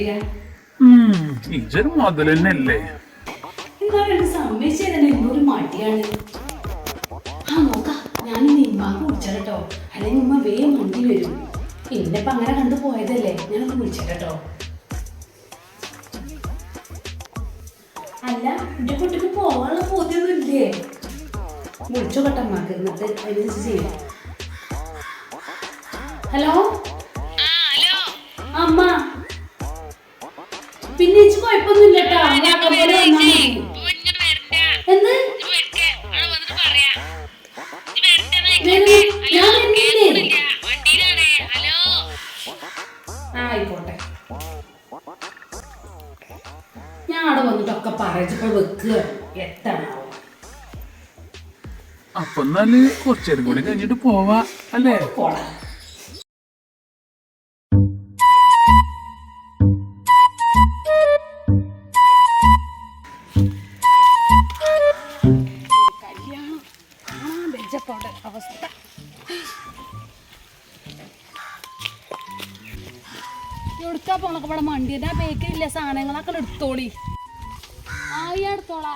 Idea ഇജൊരു മുതൽ തന്നെയല്ലേ എന്നാലും എന്നെ എന്നൊരു മടിയാണ്. ആ നോക്ക. ഞാൻ ഈ നിമ്മാക്ക് വിളിച്ചോ അല്ലെങ്കിൽ വേഗം വണ്ടി വരും. പിന്നിപ്പോ അങ്ങനെ കണ്ടു പോയതല്ലേ? ഞാനൊന്ന് വിളിച്ചിട്ടോ അല്ല എന്റെ കുട്ടിക്ക് പോകാനുള്ള ബോധ്യമൊന്നും ഇല്ലേ? വിളിച്ചോ കട്ടമ്മാക്ക് എന്നിട്ട് അതിനനുസരിച്ച് ചെയ്യാം. ഹലോ. അമ്മ പിന്നെ ചേച്ചി കുഴപ്പമൊന്നുമില്ല. എന്ത്? ആയിക്കോട്ടെ. ഞാൻ അവിടെ വന്നിട്ടൊക്കെ പറയിച്ചപ്പോ വെക്കുക എത്തണാവും അപ്പൊ എന്നാൽ കുറച്ചേരും കൂടി കഴിഞ്ഞിട്ട് പോവാ അല്ലേ? പോടാ എടുക്കാ പോണൊക്കെ ഇവിടെ മണ്ടി ആ ബേക്കറിയില്ല സാധനങ്ങളൊക്കെ എടുത്തോളി. ആയി എടുത്തോളാ.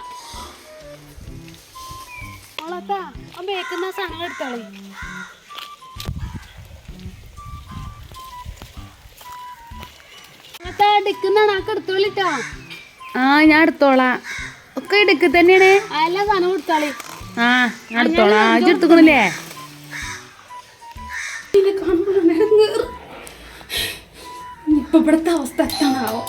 ഓളത്താ ആ ബേക്കുന്ന സാധനങ്ങൾ എടുത്തോളി. എടുത്തോളിട്ടോ ആ ഞാൻ എടുത്തോളാ. ഒക്കെ എടുക്ക് തന്നെയാണ്. ആ എല്ലാ സാധനവും എടുത്തോളി. ആ എടുത്തോളാം. ഇനിയിപ്പൊ ഇവിടുത്തെ അവസ്ഥ എത്താണാവോ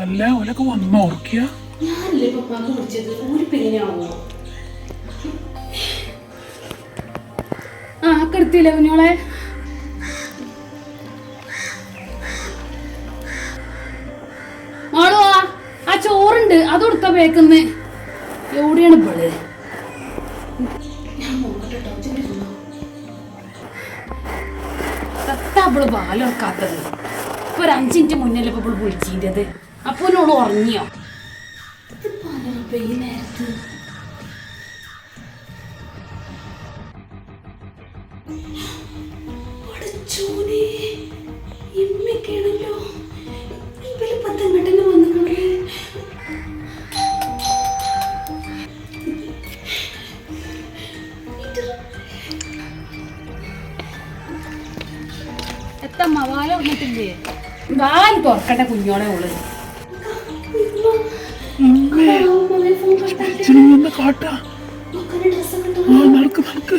അല്ല ഓലൊക്കെ വന്ന്? ഓർക്കിയ ഞാനല്ലേ പപ്പാക്ക് വിളിച്ചത് ഒരു ആ കുഞ്ഞോളെ മോളോ ആ ചോറുണ്ട്. അത് കൊടുത്ത ബേക്കുന്ന് എവിടെയാണ് ഇവൾ? അവൾ പാലൊറക്കാത്തത് ഇപ്പൊ ഒരു അഞ്ച് മിനിറ്റ് മുന്നിൽ ഇപ്പൊ അവൾ വിളിച്ചിന്റെത്. അപ്പൊ എന്നോട് ഉറങ്ങിയോ? ഈ വാൽ തുറക്കട്ടെ കുഞ്ഞോളെ ഉള്ളത് കാട്ടാ. നടക്ക് നടക്ക്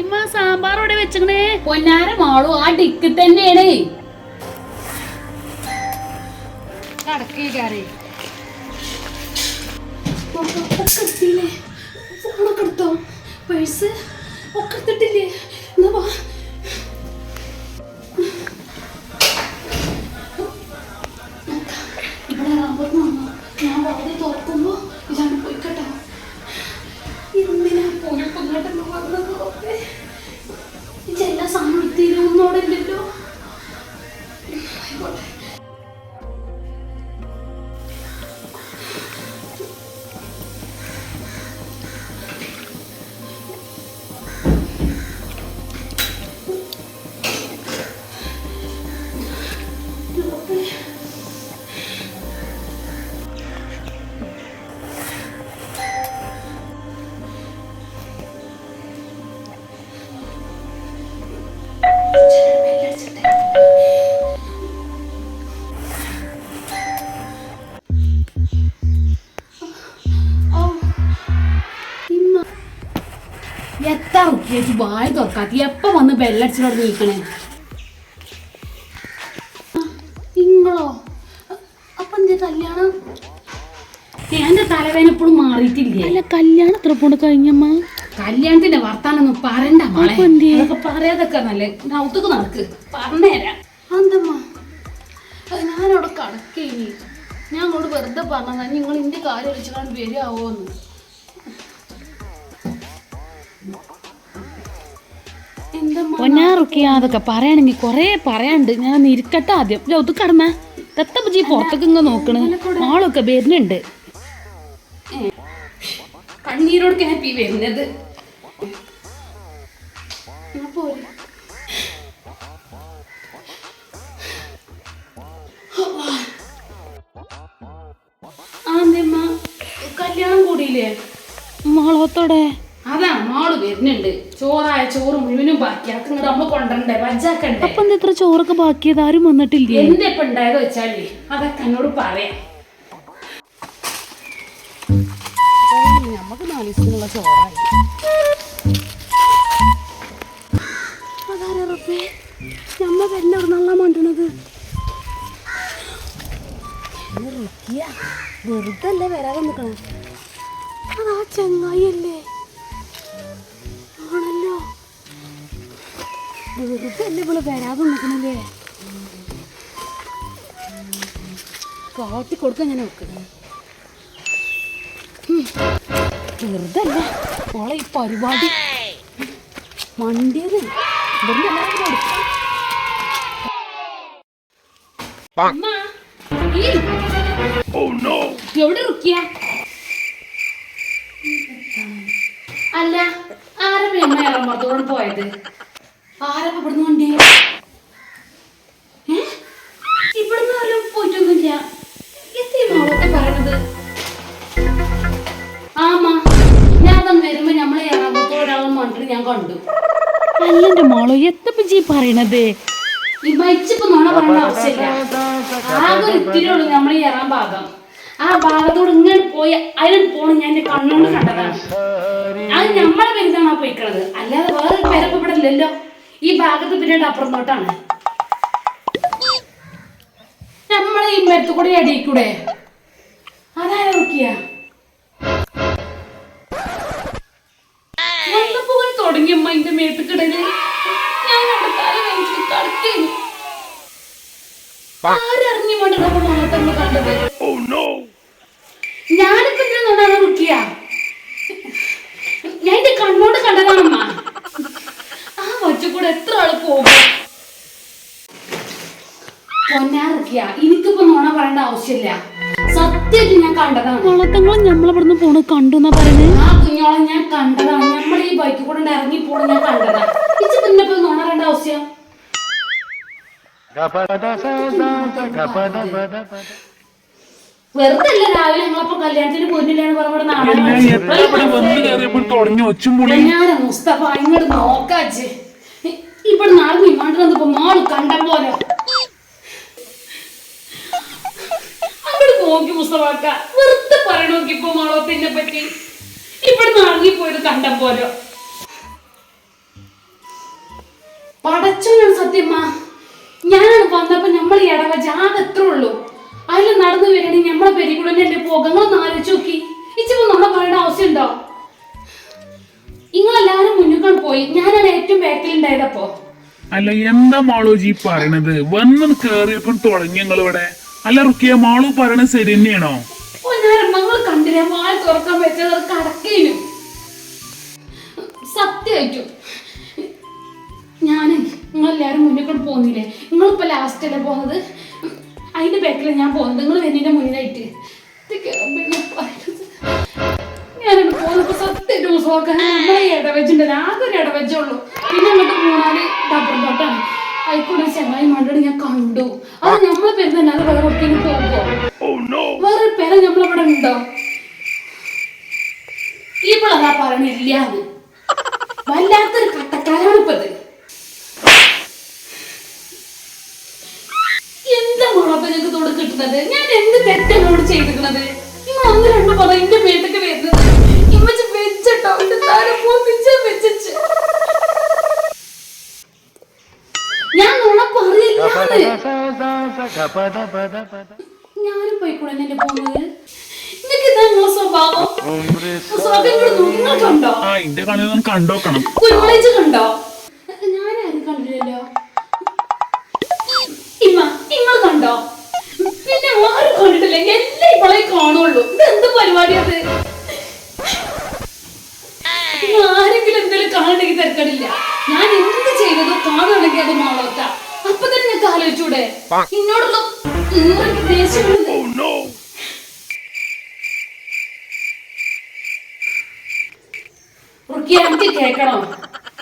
ഇമ്മ സാമ്പാർ ഇവിടെ വെച്ചണേ പൊന്നാര മാളു ആ ഡിക്ക് തന്നെയാണ്. കടക്കേക്കാരേ ഒക്കെ ഫോണൊക്കെ എടുത്തോ? പേഴ്സ് ഒക്കെ എടുത്തിട്ടില്ലേ? എന്നാ വായ തുറക്കാത്തി. എപ്പ വന്ന് ബെല്ലടിച്ചിട്ട് നീക്കണേ നിങ്ങളോ? അപ്പൊ എന്തേ കല്യാണം? എന്റെ തലവേന എപ്പോഴും മാറിയിട്ടില്ലേ? അല്ല കല്യാണം എത്ര പോണ്ട് കഴിഞ്ഞമ്മ? കല്യാണത്തിന്റെ വർത്താനൊന്നും പറയണ്ട മോളെ? അതൊക്കെ പറയാതൊക്കെ നല്ല നൗത്തക്ക് നടക്ക്. പറഞ്ഞുതരാം. അന്തമ്മ ഞാനവിടെ കടക്കേനി. ഞാൻ അങ്ങോട്ട് വെറുതെ പറഞ്ഞതാ. നിങ്ങൾ ഇന്റെ കാര്യം വിളിച്ചാൽ വരികയാവോന്ന്. പൊന്നാറുക്കിയ അതൊക്കെ പറയണെങ്കിൽ കൊറേ പറയാണ്ട് ഞാൻ ഇരിക്കട്ടെ ആദ്യം. ഇത് കടമ ദത്തപ്പജി പുറത്തൊക്കെ ഇങ്ങ നോക്കണ്. ആളൊക്കെ വരുന്നുണ്ട്. നീരോടൊക്കെ ഹാപ്പി വരുന്നത്. കല്യാണം കൂടിയില്ലേ? മോളോത്തോടെ. അതാ മാൾ വരുന്നുണ്ട്. ചോറായ ചോറ് മുഴുവനും ബാക്കിയാക്കുന്നത് അമ്മ കൊണ്ടണ്ടേ വജ്ജാക്കണ്ടേ? അപ്പൊ എന്താ ഇത്ര ചോറൊക്കെ ബാക്കിയത്? ആരും വന്നിട്ടില്ല? എന്റെ ഇപ്പൊ ഉണ്ടായത് വെച്ചാലേ? അതൊക്കെ എന്നോട് പറയാം. നമുക്ക് നാല് ദിവസത്തിനുള്ള ചോറായി. നമ്മ പെണ്ണ നല്ല മണ്ടണത് വെറുതെ അല്ലേ വരാതെ നിൽക്കണം അതാ ചങ്ങായി അല്ലേ വെറുതെ അല്ലേ ഇവിടെ വരാതെ കാട്ടി കൊടുക്കാൻ ഞാൻ വെക്കുന്നത് വെറുതെ അല്ല ഓളെ ഈ പരിപാടി. മണ്ടിയത് ഇവിടുന്ന് എല്ലാവരും കൊടുക്കാം എവിടെ റുക്കിയ അല്ല ആരും പോയത്? ആരപ്പ ഇവിടുന്ന് വണ്ടി ഇവിടുന്ന് ആരും പോയിട്ടൊന്നുമില്ല. എത്തി മോളൊക്കെ പറയണത്. ആമാ ഞാൻ തന്നെ വരുമ്പോ നമ്മളെ ഇറങ്ങത്തോടാവും മണ്ടിൽ ഞാൻ കണ്ടു. അല്ലെന്റെ മോളോ എത്തപ്പ ജി പറയണത്? ഈ മരിച്ചിപ്പോ നോണ പറയേണ്ട ആവശ്യമില്ല. ആകെ ഒരു ഇത്തിരി ഉള്ളൂ നമ്മളെ ഈ ഭാഗം. ആ ഭാഗത്തോട് ഇങ്ങനെ പോയി അതിന് പോണ് ഞാൻ എന്റെ കണ്ണുകൊണ്ട് കണ്ടതാണ്. അത് നമ്മളെ പേരിലാണ് ആ പോയിക്കണത്. അല്ലാതെ വേറെ ഇവിടെ ഇല്ലല്ലോ. ഈ ഭാഗത്ത് പിന്നീട് അപ്പുറത്തോട്ടാണ്. നമ്മൾ ഈ മരത്തു കൂടെ അതാ നോക്കിയ? ഞാൻ കണ്ടത്? ഞാനിപ്പോ ഇങ്ങനെ നോടാണ് റുക്കിയ ഞാൻ എന്റെ കണ്ണോട് കണ്ടതാണമ്മ ആ വച്ചുകൂടെ എത്ര ആൾ പോകും പൊന്നാറുക്കിയ എനിക്കിപ്പോ നോണ പറയേണ്ട ആവശ്യമില്ല. സത്യമായിട്ട് ഞാൻ കണ്ടതാണ്. വളത്തങ്ങൾ നമ്മളിവിടുന്ന് പോണ് കണ്ടു എന്നാ പറയുന്നത് ആ കുഞ്ഞോളെ ഞാൻ കണ്ടതാണ്. നമ്മൾ ഈ ബൈക്കിൽ കൂടെ ഇറങ്ങി പോണ ഞാൻ കണ്ടതാണ്. ഇച്ച പിന്നെ ഇപ്പൊ നോണറേണ്ട ആവശ്യം? വെറുതെ അല്ല രാവിലെ ഞങ്ങളപ്പോ കല്യാണത്തിന് പോയിട്ടില്ലാന്ന് പറഞ്ഞ നാടകം ഞാൻ മുസ്തഫ ഇങ്ങോട്ട് നോക്കാച്ച് ഇവിടെ നാളെ നിമാണ്ട് വന്നപ്പോ മോൾ കണ്ട പോലെ അങ്ങോട്ട് നോക്കി മുസ്തവാക്ക വെറുതെ പറയണോക്കി ഇപ്പൊ മോളത്തിനെ പറ്റി? ഇവിടെ നിന്ന് പോയത് കണ്ട പോലോ പടച്ചോനാണ് സത്യമ്മ ഞാനാണ് വന്നപ്പോ നമ്മൾ ഈ ജാത എത്ര ഉള്ളൂ. അതിൽ നടന്നു വരണി നമ്മളെ പെരികുളന്റെ എന്റെ പോകങ്ങളൊന്ന് ആലോചിച്ച് നോക്കി. ഇച്ചിപ്പോ നമ്മളെ പറയേണ്ട ആവശ്യമുണ്ടോ? നിങ്ങളെല്ലാരും മുന്നിൽ പോയി. ഞാനാണ് ഏറ്റവും ബാക്കിൽ അല്ല എന്താ മോളോജി പറയണത്? വന്ന് കേറിയപ്പോൾ തുടങ്ങി നിങ്ങൾ ഇവിടെ അല്ല റുക്കിയ മാളു പറയണത് ശരി തന്നെയാണോ? ഞാൻ ഞാൻ വായ തുറക്കാൻ വെച്ചത് കടക്കേനു. സത്യമായിട്ടും. ഞാൻ നിങ്ങളെല്ലാരും മുന്നിൽ കൂടെ പോകുന്നില്ലേ? നിങ്ങളിപ്പോ ലാസ്റ്റ് അല്ലേ പോകുന്നത്? അതിന്റെ ബാക്കിലാണ് ഞാൻ പോകുന്നത്? നിങ്ങൾ വരുന്നതിന്റെ മുന്നിലായിട്ട്. ഞാൻ. ഞാനിവിടെ പോകുന്നപ്പോ സത്യം ന്യൂസ് നോക്കാൻ നമ്മളെ ഇടവെച്ചുണ്ടല്ലോ. ആകെ ഒരു ഇടവെച്ചുള്ളൂ പിന്നെ അങ്ങോട്ട് പോണാൽ ഡബർ തോട്ടാണ് ആയിക്കോട്ടെ ചെങ്ങായി മണ്ടോട് ഞാൻ കണ്ടു. അത് നമ്മളെ പെരുന്നല്ല അത് വേറെ എവിടേക്കെങ്കിലും പോകുമോ വേറെ പേര നമ്മളിവിടെ ഉണ്ടോ? പറഞ്ഞില്ല വല്ലാത്തൊരു ഇപ്പത് എന്താ മോളപ്പ ഞങ്ങൾക്ക് തോട് കിട്ടുന്നത്? ഞാൻ എന്ത് തെറ്റോട് ചെയ്തിരിക്കുന്നത് നിങ്ങൾ ഒന്ന് രണ്ട് പദം എന്റെ മേത്തൊക്കെ ഞാനും പോയിക്കൂടെ എന്നെ പോകുന്നത് സ്വഭാവം? കണ്ടോ? കണ്ടോക്കണം. കണ്ടോ? എനിക്ക് കേൾക്കണോ.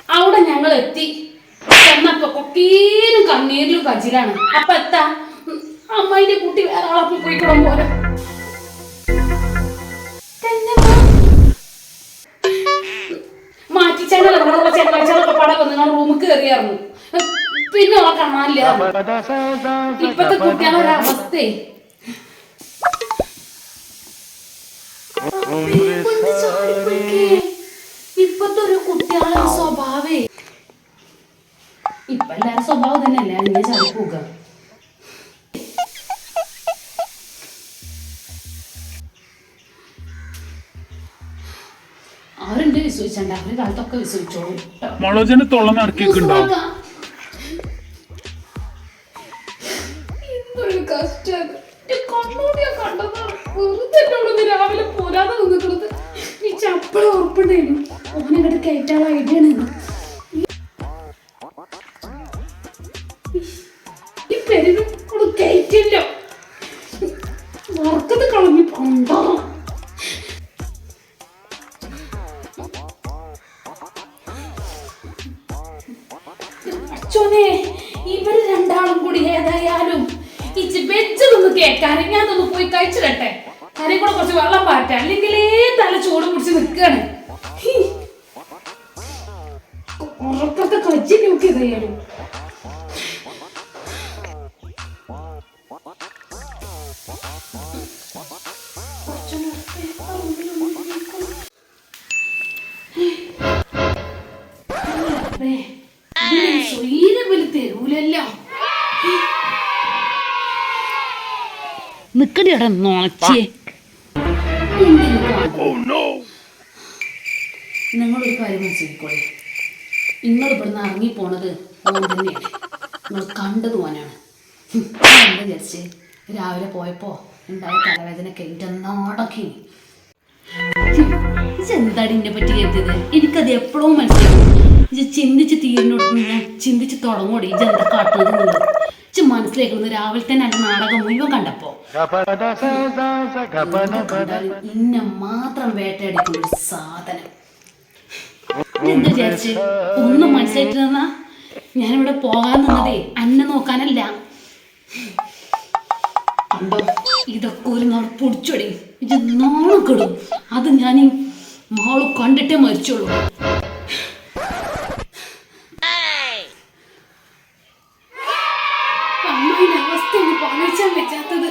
അവിടെ ഞങ്ങൾ എത്തി. ചെന്നപ്പോ കൊക്കീനും കണ്ണീരിലും കജിലാണ്. അപ്പൊ എത്താ? അമ്മയിന്റെ കുട്ടി വേറെ ആളൊക്കെ പോയിക്കണം പോലെ മാറ്റി നമ്മളുള്ള ചെങ്ങാഴ്ചകളൊക്കെ പടം വന്ന് നിങ്ങൾ റൂമിൽ കയറിയായിരുന്നു പിന്നെ അവളെ കാണാനില്ല ഇപ്പത്തെ കുട്ടികളൊരു അവസ്ഥയെ ഇപ്പത്തെ ഒരു കുട്ടികളെ സ്വഭാവേ. ഇപ്പൊ എല്ലാരും സ്വഭാവം തന്നെയല്ലേ അങ്ങനെ ചാടി പോവുക. അവരുണ്ട് വിശ്വസിച്ചണ്ട? അവർ കാലത്തൊക്കെ വിശ്വസിച്ചോളൂ. തൊള്ളം തൊള്ള നടക്കിയിട്ടുണ്ടോ? ഓനങ്ങോട്ട് കയറ്റാനുള്ള ഐഡിയ ആണ് ഈ പെരുന്ന് കയറ്റില്ല വറുക്കത് കളഞ്ഞു കൊണ്ടോ. അച്ഛനെ ഇവർ രണ്ടാളും കൂടി ഏതായാലും ഇച്ച് വെച്ചതൊന്ന് കേൾക്കാനും ഞാൻ ഒന്ന് പോയി കഴിച്ചിടട്ടെ. കാര്യം കൂടെ കുറച്ച് വെള്ളം പാറ്റ. അല്ലെങ്കിലേ തല ചൂട് പിടിച്ച് നിൽക്കാണ് ഉറക്കത്തെ കജ്ജി നോക്കി ഏതായാലും സ്വൈരം വലി തരൂലല്ലോ നിക്കടിയടാ നോച്ചേ നിങ്ങളൊരു കാര്യം മനസ്സിലാക്കോളെ നിങ്ങൾ ഇവിടുന്ന് ഇറങ്ങി പോണത് ഓൻ തന്നെയാണ്. നിങ്ങൾ കണ്ടത് ഓനാണ്. ഞാൻ എന്താ വിചാരിച്ച്? രാവിലെ പോയപ്പോ ഉണ്ടായ തലവേദന എന്റെ നാടൊക്കെ ഇതെന്താടി എന്നെ പറ്റി കരുതിയത്? എനിക്കത് എപ്പോഴും മനസ്സിലായി ഇത് ചിന്തിച്ച് തീരുന്നോട്ട് ചിന്തിച്ച് തുടങ്ങോടി ഇതെന്താ കാട്ടുന്നത് എന്നുള്ളത് ഇച്ച് മനസ്സിലാക്കുന്നത് രാവിലെ തന്നെ എന്റെ നാടകം മുഴുവൻ കണ്ടപ്പോ. എന്താ ഇന്നെ മാത്രം വേട്ടയടിക്കുന്ന ഒരു സാധനം. എന്താ വിചാരിച്ച്? ഒന്നും മനസ്സിലായിട്ട് ഞാൻ ഞാനിവിടെ പോകാൻ നിന്നതേ അന്നെ നോക്കാനല്ല. കണ്ടോ? ഇതൊക്കെ ഒരു നാൾ പൊടിച്ചൊടി. ഇത് നാണം കെടും. അത് ഞാൻ മാൾ കണ്ടിട്ടേ മരിച്ചോളൂ. അവസ്ഥ ഒന്ന് പണിച്ചാൻ പറ്റാത്തത്.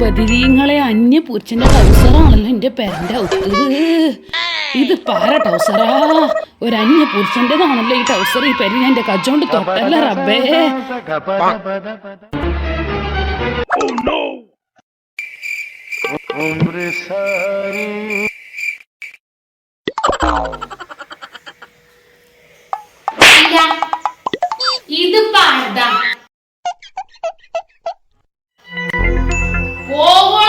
ബദിരീങ്ങളെ അന്യ പുരുഷന്റെ ടൗസറാണല്ലോ എന്റെ പേരന്റെ ഒത്ത് ഇത് പാര ടൗസറാ. ഒരു അന്യ ഈ ടൗസർ ഈ പേര് എന്റെ കജോണ്ട് തൊട്ടല്ല റബ്ബേ. ഇത് പാടാ 我为